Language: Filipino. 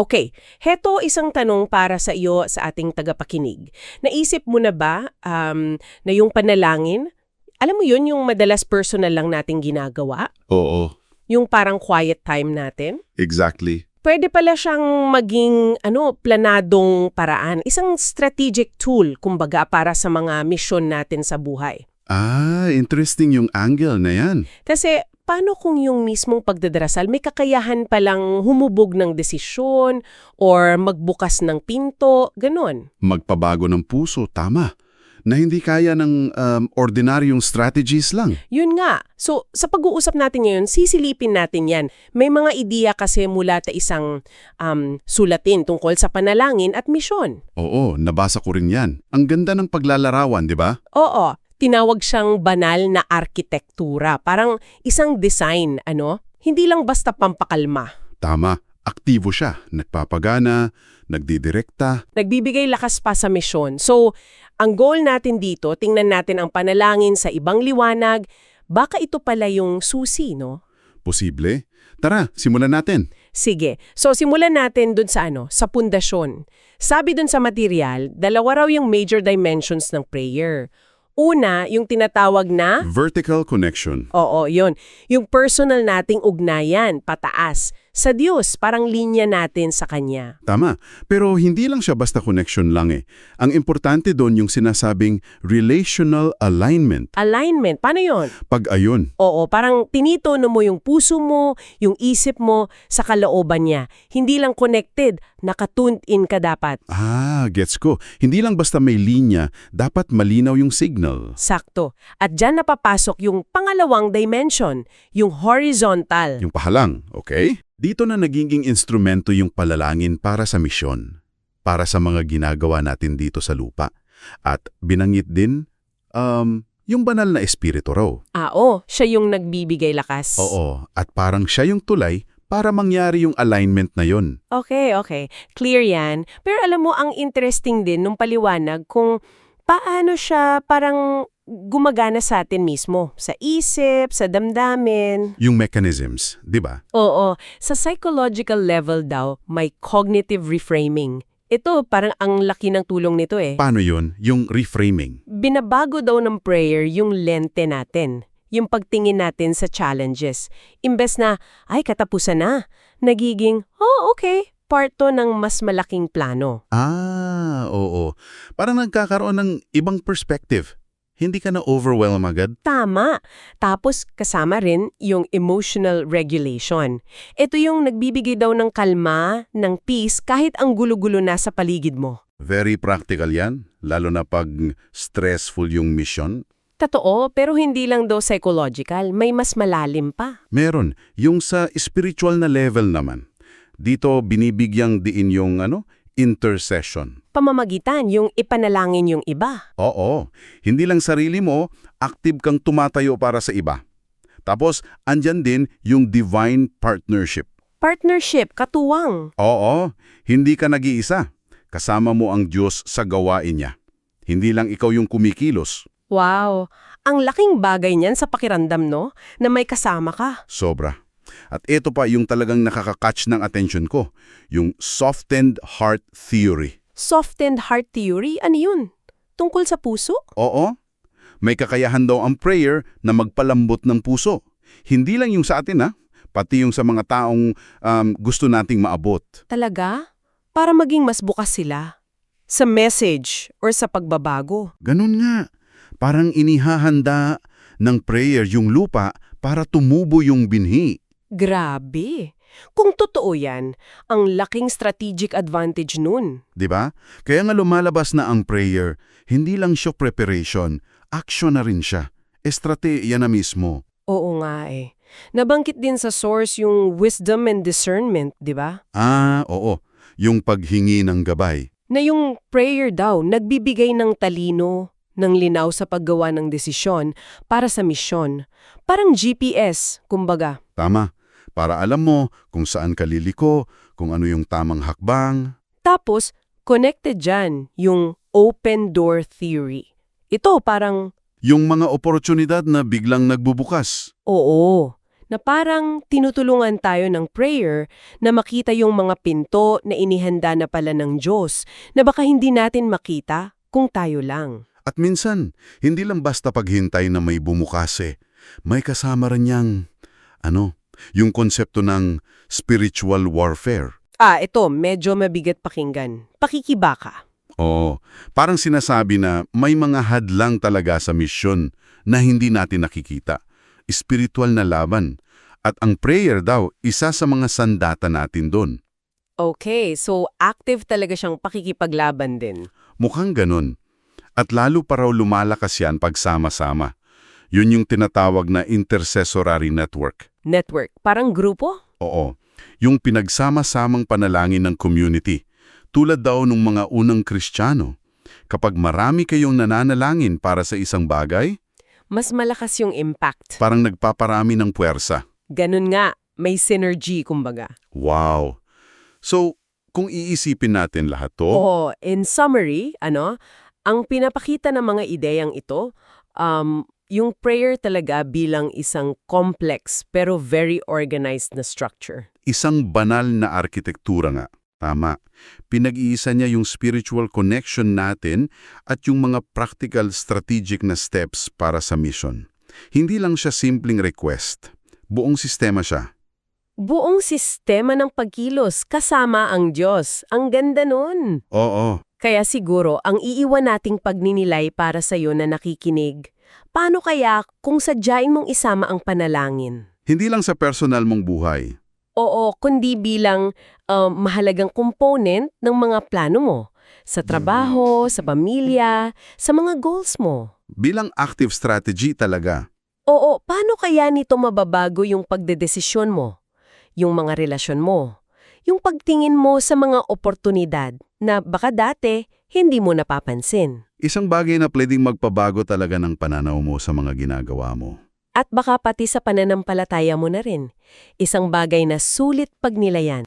Okay, heto isang tanong para sa iyo sa ating tagapakinig. Naisip mo na ba um, na yung panalangin, alam mo yun, yung madalas personal lang nating ginagawa? Oo, Yung parang quiet time natin? exactly. Pwede pala siyang maging ano, planadong paraan. Isang strategic tool, kumbaga, para sa mga mission natin sa buhay. Ah, interesting yung angle na yan. Kasi paano kung yung mismong pagdadarasal may kakayahan palang humubog ng desisyon or magbukas ng pinto, ganon? Magpabago ng puso, tama. Na hindi kaya ng um, ordinaryong strategies lang. Yun nga. So, sa pag-uusap natin ngayon, sisilipin natin yan. May mga ideya kasi mula sa isang um, sulatin tungkol sa panalangin at misyon. Oo, nabasa ko rin yan. Ang ganda ng paglalarawan, di ba? Oo, tinawag siyang banal na arkitektura. Parang isang design, ano? Hindi lang basta pampakalma. Tama, aktibo siya. Nagpapagana, nagdidirekta. Nagbibigay lakas pa sa misyon. So, ang goal natin dito, tingnan natin ang panalangin sa ibang liwanag. Baka ito pala yung susi, no? Posible? Tara, simulan natin. Sige. So, simulan natin dun sa ano, sa pundasyon. Sabi dun sa material, dalawa raw yung major dimensions ng prayer. Una, yung tinatawag na Vertical connection. Oo, yun. Yung personal nating ugnayan, pataas. Sa Diyos, parang linya natin sa Kanya. Tama. Pero hindi lang siya basta connection lang eh. Ang importante doon yung sinasabing relational alignment. Alignment, paano yun? Pag ayon, Oo, parang tinitono mo yung puso mo, yung isip mo sa kalooban niya. Hindi lang connected, nakatuned in ka dapat. ah, gets ko. Hindi lang basta may linya, dapat malinaw yung signal. Sakto. At dyan napapasok yung pangalawang dimension, yung horizontal. Yung pahalang, okay? Dito na nagiging instrumento yung palalangin para sa misyon, para sa mga ginagawa natin dito sa lupa. At binangit din, um, yung banal na espiritu raw. Ah, oo, siya yung nagbibigay lakas. Oo, at parang siya yung tulay para mangyari yung alignment na yon. Okay, okay. Clear yan. Pero alam mo, ang interesting din nung paliwanag kung paano siya parang gumagana sa atin mismo. Sa isip, sa damdamin. Yung mechanisms, di ba? Oo, sa psychological level daw, may cognitive reframing. Ito, parang ang laki ng tulong nito eh. Paano yun? Yung reframing. Binabago daw ng prayer yung lente natin. Yung pagtingin natin sa challenges. Imbes na, ay katapusan na. Nagiging, oh okay, part to ng mas malaking plano. Ah, oo. Parang nagkakaroon ng ibang perspective. Hindi ka na overwhelm agad. Tama. Tapos kasama rin yung emotional regulation. Ito yung nagbibigay daw ng kalma, ng peace, kahit ang gulo-gulo na sa paligid mo. Very practical yan, lalo na pag stressful yung mission. Totoo, pero hindi lang daw psychological, may mas malalim pa. Meron, yung sa spiritual na level naman. Dito binibigyang diin yung ano, intercession. Pamamagitan yung ipanalangin yung iba. Oo, hindi lang sarili mo, active kang tumatayo para sa iba. Tapos, andyan din yung divine partnership. Partnership, katuwang. Oo, hindi ka nag-iisa. Kasama mo ang Diyos sa gawain niya. Hindi lang ikaw yung kumikilos. Wow, ang laking bagay niyan sa pakiramdam, no? Na may kasama ka. Sobra. At ito pa yung talagang nakaka-catch ng attention ko, yung softened heart theory. Softened heart theory, ano yun? Tungkol sa puso? Oo, may kakayahan daw ang prayer na magpalambot ng puso. Hindi lang yung sa atin ha, pati yung sa mga taong um, gusto nating maabot. Talaga? Para maging mas bukas sila? Sa message or sa pagbabago? Ganun nga, parang inihahanda ng prayer yung lupa para tumubo yung binhi. Grabe! Kung totoo yan, ang laking strategic advantage nun. 'di ba? Kaya nga lumalabas na ang prayer, hindi lang siya preparation, action na rin siya. Estratehiya na mismo. Oo nga eh. Nabanggit din sa source yung wisdom and discernment, di ba? Ah, oo. Yung paghingi ng gabay. Na yung prayer daw nagbibigay ng talino, ng linaw sa paggawa ng desisyon para sa misyon. Parang GPS, kumbaga. Tama. Para alam mo kung saan ka liliko, kung ano yung tamang hakbang. Tapos, connected dyan yung open door theory. Ito parang, Yung mga oportunidad na biglang nagbubukas. oo, na parang tinutulungan tayo ng prayer na makita yung mga pinto na inihanda na pala ng Diyos na baka hindi natin makita kung tayo lang. At minsan, hindi lang basta paghintay na may bumukas eh. May kasama rin niyang, ano, yung konsepto ng spiritual warfare. Ah, ito, medyo mabigat pakinggan. Pakikibaka. Oo, parang sinasabi na may mga hadlang talaga sa misyon na hindi natin nakikita. Espiritual na laban. At ang prayer daw, isa sa mga sandata natin doon. Okay, so active talaga siyang pakikipaglaban din. Mukhang ganun. At lalo pa raw lumalakas yan pagsama-sama. Yun yung tinatawag na intercessory network. Network, parang grupo? Oo, yung pinagsama-samang panalangin ng community. Tulad daw ng mga unang Kristiyano. Kapag marami kayong nananalangin para sa isang bagay, Mas malakas yung impact. parang nagpaparami ng puwersa. Ganun nga, may synergy kumbaga. Wow! So, kung iisipin natin lahat to, Oo, in summary, ano, ang pinapakita ng mga ideyang ito, um, yung prayer talaga bilang isang complex pero very organized na structure. isang banal na arkitektura nga. Tama. Pinag-iisa niya yung spiritual connection natin at yung mga practical strategic na steps para sa mission. Hindi lang siya simpleng request. Buong sistema siya. Buong sistema ng pagkilos kasama ang Diyos. Ang ganda nun. Oo. Kaya siguro, ang iiwan nating pagninilay para sa iyo na nakikinig, paano kaya kung sadyain mong isama ang panalangin? Hindi lang sa personal mong buhay. Oo, kundi bilang um, mahalagang component ng mga plano mo. Sa trabaho, sa pamilya, sa mga goals mo. Bilang active strategy talaga. Oo, paano kaya nito mababago yung pagdedesisyon mo? Yung mga relasyon mo? Yung pagtingin mo sa mga oportunidad na baka dati hindi mo napapansin? Isang bagay na pwedeng magpabago talaga ng pananaw mo sa mga ginagawa mo. At baka pati sa pananampalataya mo na rin. Isang bagay na sulit pagnilayan.